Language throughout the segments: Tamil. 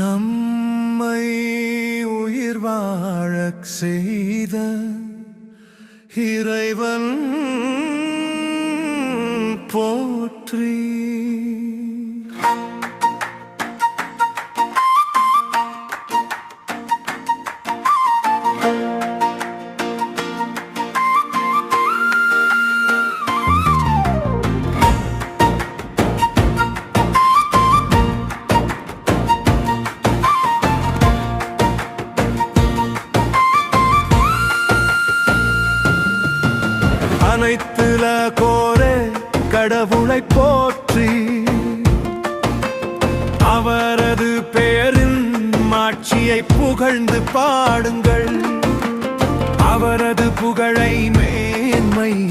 நம்மை உயிர் வாழக் செய்த இறைவன் போற்றி கோரே கடவுளை போற்றி. அவரது பெயரின் மாட்சியை புகழ்ந்து பாடுங்கள். அவரது புகழை மேன்மைப்படுத்துது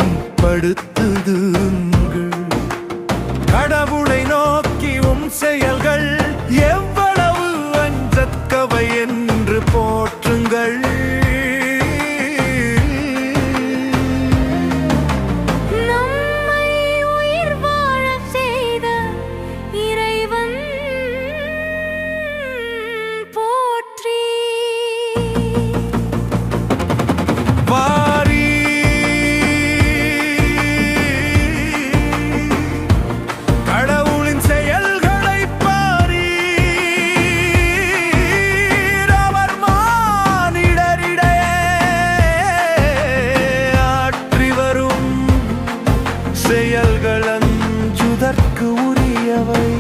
never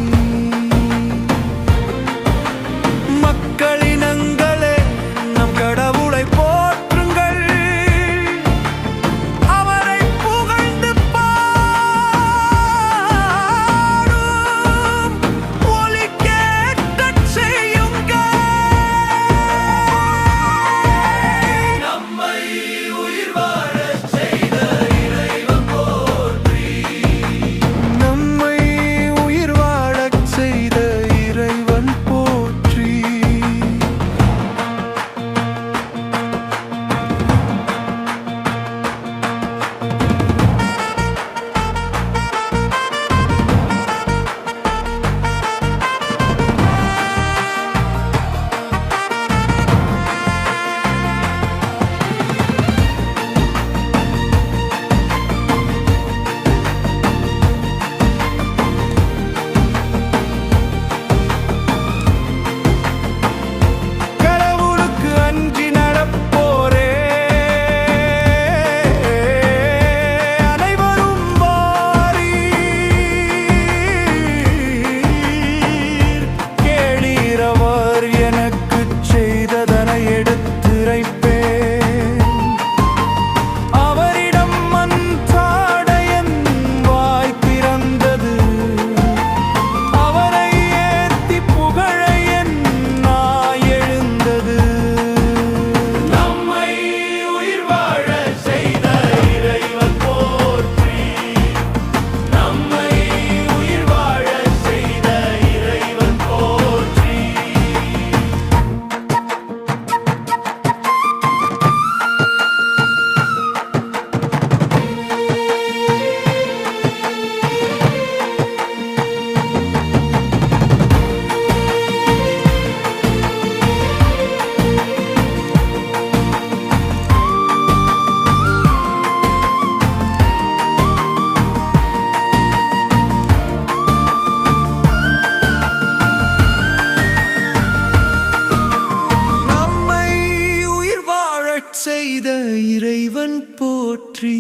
செய்த இறைவன் போற்றி.